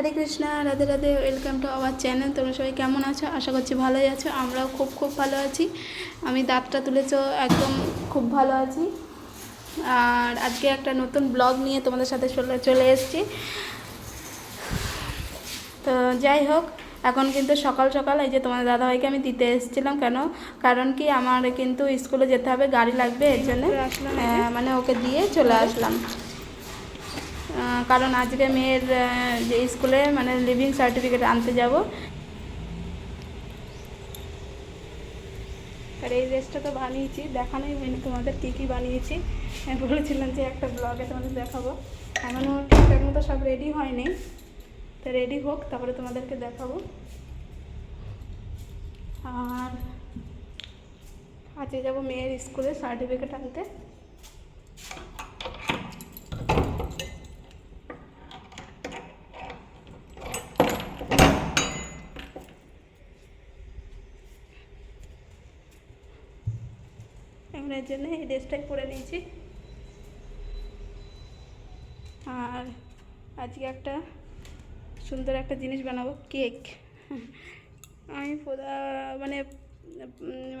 Hare Krishna Radhe Radhe welcome to our channel তোমরা সবাই কেমন আছো? আশা করছি ভালোই আছো। আমরাও খুব খুব ভালো আছি। আমি দাঁতটা তুলেছ একদম খুব ভালো আছি। আর আজকে একটা নতুন ব্লগ নিয়ে তোমাদের সাথে চলে চলে এসেছি। তো যাই হোক এখন কিন্তু সকাল সকাল এই যে তোমার দাদাভাইকে আমি দিতে এসেছিলাম। কেন? কারণ কি আমার কিন্তু স্কুলে যেতে হবে গাড়ি লাগবে এর জন্য। আহ, মানে ওকে দিয়ে চলে আসলাম। কারণ আজকে মেয়ের যে স্কুলে মানে লিভিং সার্টিফিকেট আনতে যাব। আর এই ড্রেসটা তো বানিয়েছি, দেখানোই হয়নি তোমাদের, কী কী বানিয়েছি। বলেছিলাম যে একটা ব্লগে তোমাদের দেখাবো। এখনও ঠিকঠাক মতো সব রেডি হয়নি। তো রেডি হোক, তারপরে তোমাদেরকে দেখাবো। আর আজকে যাব মেয়ের স্কুলে সার্টিফিকেট আনতে। এর জন্য এই ড্রেসটাই পরে নিয়েছি। আর আজকে একটা সুন্দর একটা জিনিস বানাবো, কেক। আমি মানে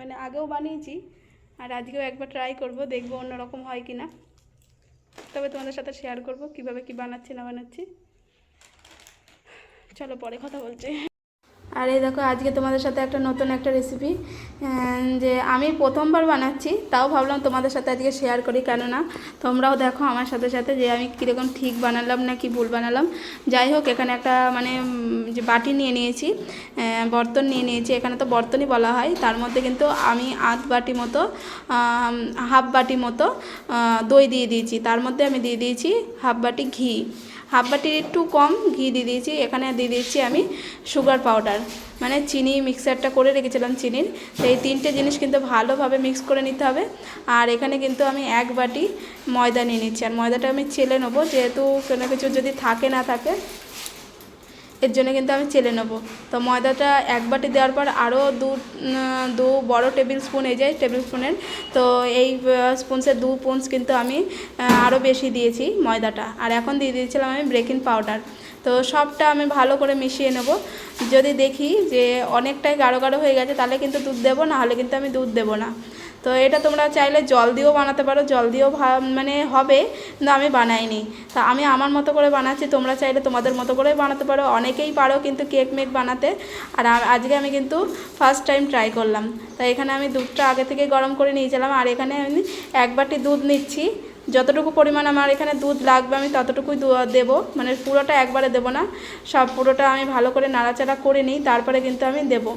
মানে আগেও বানিয়েছি, আর আজকেও একবার ট্রাই করব, দেখব অন্যরকম হয় কি না তবে তোমাদের সাথে শেয়ার করব, কীভাবে কি বানাচ্ছি, না বানাচ্ছি। চলো পরে কথা বলছি। আর এই দেখো, আজকে তোমাদের সাথে একটা নতুন একটা রেসিপি যে আমি প্রথমবার বানাচ্ছি, তাও ভাবলাম তোমাদের সাথে আজকে শেয়ার করি, কেননা তোমরাও দেখো আমার সাথে সাথে যে আমি কীরকম ঠিক বানালাম না কি ভুল বানালাম। যাই হোক, এখানে একটা মানে যে বাটি নিয়ে নিয়েছি বর্তন নিয়ে নিয়েছি, এখানে তো বর্তনই বলা হয়, তার মধ্যে কিন্তু আমি আধ বাটি মতো হাফ বাটি মতো দই দিয়ে দিয়েছি, তার মধ্যে আমি দিয়ে দিয়েছি হাফ বাটি ঘি। হাফ বাটির একটু কম ঘি দিয়ে দিয়েছি। এখানে দিয়ে দিয়েছি আমি সুগার পাউডার মানে চিনি মিক্সারটা করে রেখেছিলাম চিনির। তো এই তিনটে জিনিস কিন্তু ভালোভাবে মিক্স করে নিতে হবে। আর এখানে কিন্তু আমি এক বাটি ময়দা নিয়ে নিচ্ছি। আর ময়দাটা আমি ছেলে নেব। যেহেতু কোনো কিছু যদি থাকে, না থাকে এর জন্য কিন্তু আমি চেলে নেব। তো ময়দাটা এক বাটি দেওয়ার পর আরও দু দু বড় টেবিল স্পুন, এই যায় টেবিল স্পুনের, তো এই স্পুনসের দু পুন্স কিন্তু আমি আরও বেশি দিয়েছি ময়দাটা। আর এখন দিয়ে দিয়েছিলাম আমি ব্রেকিং পাউডার। তো সবটা আমি ভালো করে মিশিয়ে নেব। যদি দেখি যে অনেকটাই গাঢ় গাঢ় হয়ে গেছে, তাহলে কিন্তু দুধ দেবো, না হলে কিন্তু আমি দুধ দেবো না। তো এটা তোমরা চাইলে জল দিয়েও বানাতে পারো, জল দিয়েও মানে হবে, কিন্তু আমি বানাইনি। তা আমি আমার মতো করে বানাচ্ছি, তোমরা চাইলে তোমাদের মতো করে বানাতে পারো। অনেকেই পারো কিন্তু কেক মেক বানাতে। আর আজকে আমি কিন্তু ফার্স্ট টাইম ট্রাই করলাম। তা এখানে আমি দুধটা আগে থেকে গরম করে নিয়েছিলাম, আর এখানে আমি এক বাটি দুধ নিচ্ছি। যতটুকু পরিমাণ আমার এখানে দুধ লাগবে, আমি ততটুকুই দেবো। মানে পুরোটা একবারে দেবো না। সব পুরোটা আমি ভালো করে নাড়াচাড়া করে নিই, তারপরে কিন্তু আমি দেবো।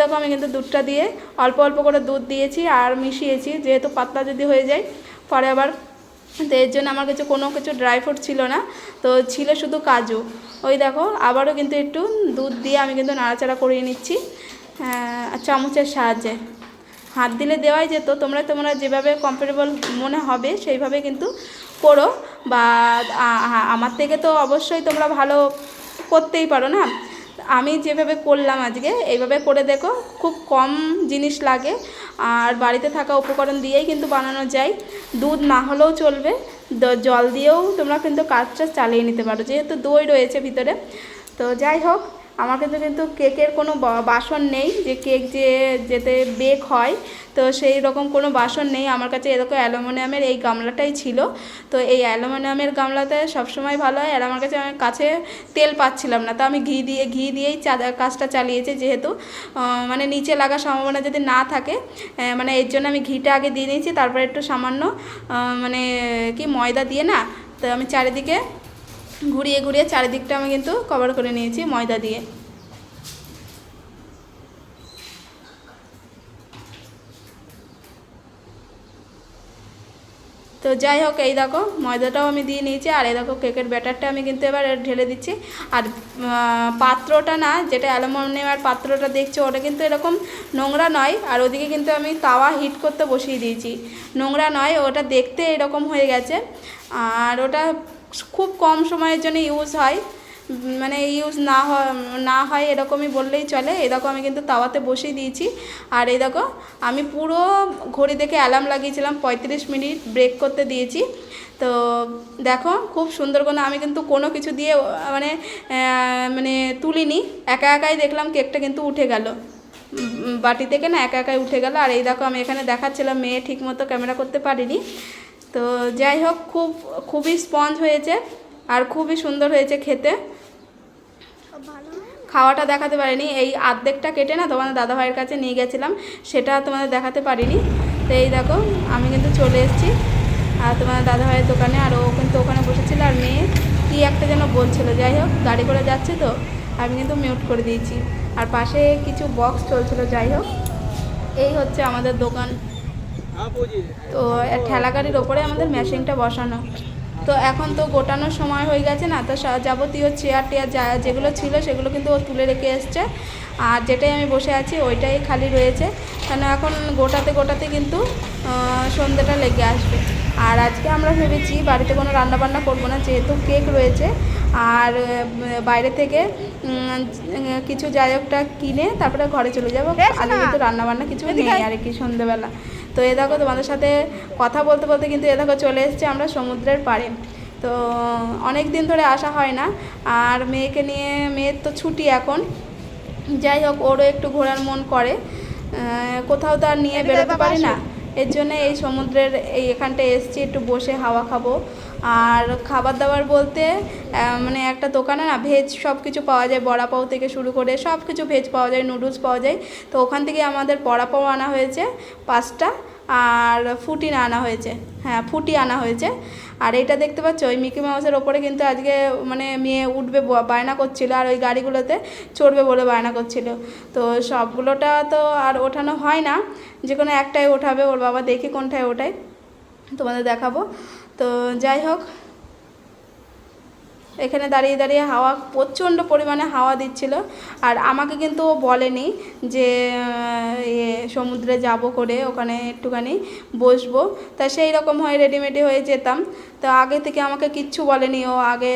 দেখো আমি কিন্তু দুধটা দিয়ে অল্প অল্প করে দুধ দিয়েছি আর মিশিয়েছি। যেহেতু পাতলা যদি হয়ে যায়, পরে আবার তো এর জন্য আমার কাছে কোনো কিছু ড্রাই ফ্রুট ছিল না, তো ছিল শুধু কাজু। ওই দেখো আবারও কিন্তু একটু দুধ দিয়ে আমি কিন্তু নাড়াচাড়া করিয়ে নিচ্ছি চামচের সাহায্যে। হাত দিলে দেওয়াই যেত, তোমরা তোমরা যেভাবে কমফোর্টেবল মনে হবে সেইভাবে কিন্তু করো বা আমার থেকে তো অবশ্যই তোমরা ভালো করতেই পারো না? আমি যেভাবে করলাম আজকে, এইভাবে করে দেখো, খুব কম জিনিস লাগে। আর বাড়িতে থাকা উপকরণ দিয়েই কিন্তু বানানো যায়। দুধ না হলেও চলবে। জল দিয়েও তোমরা কিন্তু কাজটা চালিয়ে নিতে পারো, যেহেতু দই রয়েছে ভিতরে। তো যাই হোক আমার কিন্তু কিন্তু কেকের কোনো বাসন নেই যে কেক যে যেতে বেক হয়। তো সেই রকম কোনো বাসন নেই। আমার কাছে এরকম অ্যালুমিনিয়ামের এই গামলাটাই ছিল। তো এই অ্যালুমিনিয়ামের গামলাতে সবসময় ভালো হয়। আর আমার কাছে আমার কাছে তেল পাচ্ছিলাম না। তো আমি ঘি দিয়ে, ঘি দিয়েই কাজটা চালিয়েছি যেহেতু। মানে নিচে লাগার সম্ভাবনা যদি না থাকে মানে এর জন্য আমি ঘিটা আগে দিয়ে নিয়েছি। তারপরে একটু সামান্য মানে কি ময়দা দিয়ে না, তো আমি চারিদিকে ঘুরিয়ে ঘুরিয়ে চারিদিকটা আমি কিন্তু কভার করে নিয়েছি ময়দা দিয়ে। তো যাই হোক, এই দেখো, ময়দাটাও আমি দিয়ে নিয়েছি, আর এই দেখো কেকের ব্যাটারটা আমি কিন্তু এবার ঢেলে দিচ্ছি। আর পাত্রটা না, যেটা অ্যালুমিনিয়ামের পাত্রটা দেখছ, ওটা কিন্তু এরকম নোংরা নয়, আর ওদিকে কিন্তু আমি তাওয়া হিট করতে বসিয়ে দিয়েছি। নোংরা নয়, ওটা দেখতে এরকম হয়ে গেছে। আর ওটা খুব কম সময়ের জন্য ইউজ হয়। মানে ইউজ না হয় না হয় এরকমই বললেই চলে। দেখো আমি কিন্তু তাওয়াতে বসিয়ে দিয়েছি। আর এই দেখো, আমি পুরো ঘড়ি দেখে অ্যালার্ম লাগিয়েছিলাম, পঁয়ত্রিশ মিনিট ব্রেক করতে দিয়েছি। তো দেখো, খুব সুন্দর করে আমি কিন্তু কোনো কিছু দিয়ে মানে মানে তুলিনি। একা একাই দেখলাম কেকটা কিন্তু উঠে গেল। বাটি থেকে না একা একাই উঠে গেল। আর এই দেখো, আমি এখানে দেখাচ্ছিলাম, মেয়ে ঠিক মতো ক্যামেরা করতে পারিনি। তো যাই হোক, খুব, খুবই স্পঞ্জ হয়েছে আর খুবই সুন্দর হয়েছে খেতে। খাওয়াটা দেখাতে পারিনি, এই আর্ধেকটা কেটে না তোমাদের দাদাভাইয়ের কাছে নিয়ে গেছিলাম, সেটা তোমাদের দেখাতে পারিনি। তো এই দেখো, আমি কিন্তু চলে এসেছি, আর তোমার দাদাভাইয়ের দোকানে, আর ও কিন্তু ওখানে বসেছিল, আর মেয়ে কী একটা যেন বলছিল। যাই হোক, গাড়ি করে যাচ্ছে তো, আমি কিন্তু মিউট করে দিয়েছি। আর পাশে কিছু বক্স চলছিল, যাই হোক। এই হচ্ছে আমাদের দোকান। তো ঠেলা গাড়ির ওপরে আমাদের মেশিনটা বসানো। তো এখন তো গোটানোর সময় হয়ে গেছে না তো যাবতীয় চেয়ার টেয়ার যা যেগুলো ছিল সেগুলো কিন্তু ও তুলে রেখে এসছে। আর যেটাই আমি বসে আছি ওইটাই খালি রয়েছে। কেন এখন গোটাতে গোটাতে কিন্তু সন্ধ্যেটা লেগে আসবে। আর আজকে আমরা ভেবেছি বাড়িতে কোনো রান্নাবান্না করব না যেহেতু কেক রয়েছে। আর বাইরে থেকে কিছু জায়গটা কিনে তারপরে ঘরে চলে যাব। আজকে কিন্তু রান্নাবান্না কিছু নেই আর কি সন্ধ্যেবেলা। তো এ দেখো তোমাদের সাথে কথা বলতে বলতে কিন্তু এ দেখো চলে এসেছে আমরা সমুদ্রের পাড়ে। তো অনেক দিন ধরে আসা হয় না আর মেয়েকে নিয়ে মেয়ের তো ছুটি এখন। যাই হোক ওরও একটু ঘোরার মন করে। কোথাও তো আর নিয়ে বেরোতে পারি না। এর জন্য এই সমুদ্রের এই এখানটায় এসছি একটু বসে হাওয়া খাব। আর খাবার দাবার বলতে মানে একটা দোকানে না ভেজ সব কিছু পাওয়া যায়, বড়া পাও থেকে শুরু করে সব কিছু ভেজ পাওয়া যায় নুডলস পাওয়া যায়। তো ওখান থেকে আমাদের বড়া পাও আনা হয়েছে, পাঁচটা, আর ফুটি না আনা হয়েছে। হ্যাঁ ফুটি আনা হয়েছে। আর এটা দেখতে পাচ্ছ, ওই মিকি মাউসের ওপরে কিন্তু আজকে মানে মেয়ে উঠবে বায়না করছিল, আর ওই গাড়িগুলোতে চড়বে বলে বায়না করছিল। তো সবগুলোটা তো আর ওঠানো হয় না যে কোনো একটাই ওঠাবে, ওর বাবা দেখি কোনটায় ওঠায়। তোমাদের দেখাবো। তো যাই হোক, এখানে দাঁড়িয়ে দাঁড়িয়ে হাওয়া প্রচণ্ড পরিমাণে হাওয়া দিচ্ছিল। আর আমাকে কিন্তু ও বলেনি যে সমুদ্রে যাব করে ওখানে একটুখানি বসবো। তা সেই রকম হয়ে রেডিমেডি হয়ে যেতাম। তো আগে থেকে আমাকে কিচ্ছু বলেনি ও আগে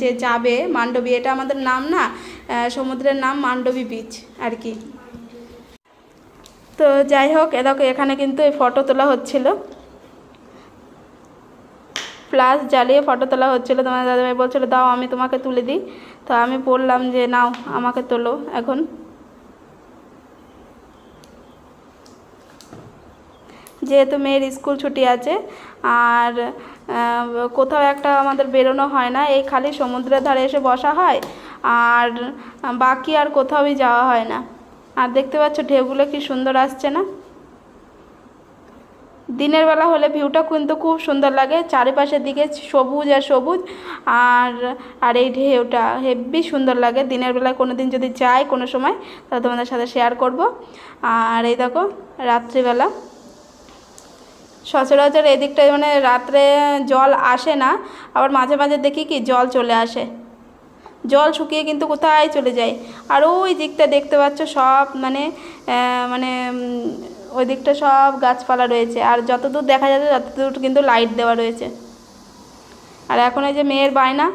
যে যাবে মান্ডবী, এটা আমাদের নাম না সমুদ্রের নাম মান্ডবী বিচ আর কি। তো যাই হোক, এ দেখো এখানে কিন্তু এই ফটো তোলা হচ্ছিল। ফ্লাশ জ্বালিয়ে ফটো তোলা হচ্ছিল। তোমার দাদাভাই বলছিলো, দাও, আমি তোমাকে তুলে দিই। তো আমি বললাম যে, নাও, আমাকে তোলো এখন। যেহেতু মেয়ের স্কুল ছুটি আছে, আর কোথাও একটা আমাদের বেরোনো হয় না, এই খালি সমুদ্রের ধারে এসে বসা হয়, আর বাকি আর কোথাওই যাওয়া হয় না। আর দেখতে পাচ্ছ, ঢেউগুলো কি সুন্দর আসছে না? দিনের বেলা হলে ভিউটা কিন্তু খুব সুন্দর লাগে, চারিপাশের দিকে সবুজ আর সবুজ, আর আর এই ঢেউটা হেব্বি সুন্দর লাগে। দিনের বেলায় কোনো দিন যদি যাই কোনো সময়, তাহলে তোমাদের সাথে শেয়ার করব। আর এই দেখো, রাত্রিবেলা। সচরাচর এদিকটায় মানে রাত্রে জল আসে না, আবার মাঝে মাঝে দেখি কি জল চলে আসে। জল শুকিয়ে কিন্তু কোথায় চলে যায়। আর ওই দিকটা দেখতে পাচ্ছ সব মানে মানে ওই দিকটা সব গাছপালা রয়েছে। আর যতদূর দেখা যাচ্ছে, ততদূর কিন্তু লাইট দেওয়া রয়েছে। আর এখন এই যে মেয়ের বায়না,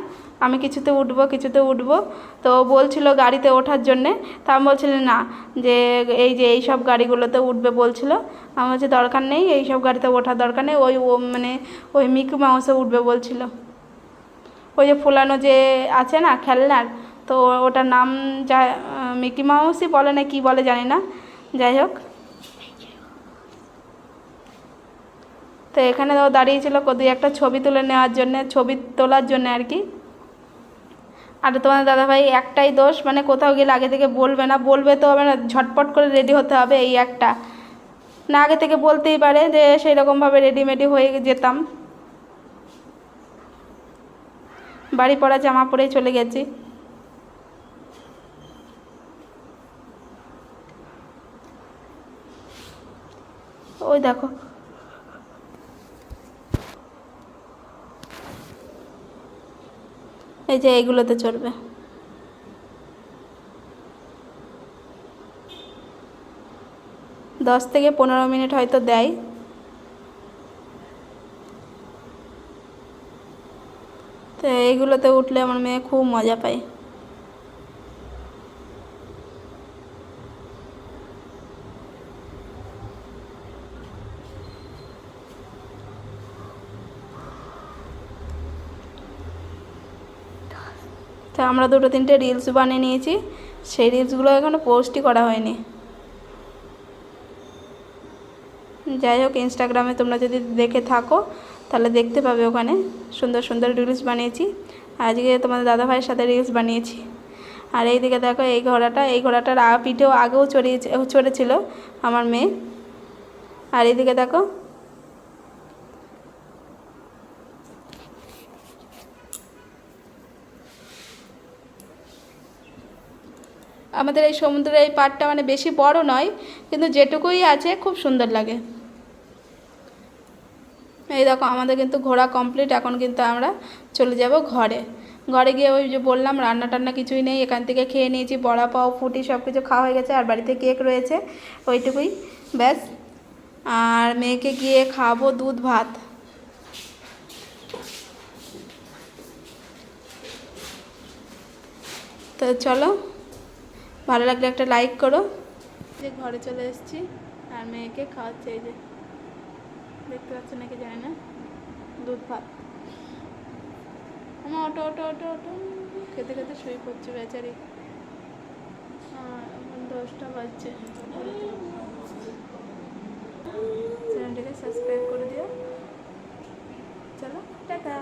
আমি কিছুতে উঠবো কিছুতে উঠবো। তো বলছিল গাড়িতে ওঠার জন্যে। তা আমি বলছিলাম না, যে এই যে এই সব গাড়িগুলোতে উঠবে, বলছিল। আমি বলছি, দরকার নেই, এই সব গাড়িতে ওঠার দরকার নেই। ওই, ও মানে ওই মিকি মাউসে উঠবে, বলছিল। ওই যে ফুলানো যে আছে না, খেলনার, তো ওটার নাম যা মিকি মাউসই বলে না কি বলে জানি না। যাই হোক। তো এখানে ও দাঁড়িয়েছিল দুই একটা ছবি তুলে নেওয়ার জন্য, ছবি তোলার জন্য আর কি। আর তোমার দাদাভাই, একটাই দোষ মানে কোথাও গেলে আগে থেকে বলবে না, বলবে তো হবে না, ঝটপট করে রেডি হতে হবে এই একটা। না, আগে থেকে বলতেই পারে যে সেই রকমভাবে রেডিমেডি হয়ে যেতাম। বাড়ি পরা জামা পরেই চলে গেছি। ওই দেখো। এই যে এইগুলোতে চড়বে। দশ থেকে পনেরো মিনিট হয়তো দেয়। তো এইগুলোতে উঠলে আমার মেয়ে খুব মজা পায়। তো আমরা দুটো তিনটে রিলস বানিয়ে নিয়েছি। সেই রিলসগুলো এখনও পোস্টই করা হয়নি। যাই হোক ইনস্টাগ্রামে তোমরা যদি দেখে থাকো, তাহলে দেখতে পাবে ওখানে। সুন্দর সুন্দর রিলস বানিয়েছি। আজকে তোমাদের দাদাভাইয়ের সাথে রিলস বানিয়েছি। আর এইদিকে দেখো, এই ঘোড়াটা, এই ঘোড়াটার পিঠেও আগেও চড়িয়েছে, চড়েছিল আমার মেয়ে। আর এইদিকে দেখো আমাদের এই সমুদ্রের এই পাড়টা মানে বেশি বড় নয়, কিন্তু যেটুকুই আছে খুব সুন্দর লাগে। এই দেখো, আমাদের কিন্তু ঘোরা কমপ্লিট এখন কিন্তু আমরা চলে যাব ঘরে। ঘরে গিয়ে ওই যে বললাম রান্না টান্না কিছুই নেই, এখান থেকে খেয়ে নিয়েছি, বড়া পাও, ফুটি সব কিছু খাওয়া হয়ে গেছে, আর বাড়িতে কেক রয়েছে, ওইটুকুই, ব্যাস। আর মেয়েকে গিয়ে খাব দুধ ভাত। তো চলো ভালো লাগলে একটা লাইক করো। যে ঘরে চলে এসেছি, আর মেয়েকে খাওয়াচ্ছে এই যে। দেখতে পাচ্ছ নাকি জানি না, দুধ ভাত। আমার অটো অটো অটো অটো খেতে খেতে শুয়ে পড়ছে বেচারি। দশটা বাজছে। চ্যানেলটিকে সাবস্ক্রাইব করে দিও। চলো, টাটা।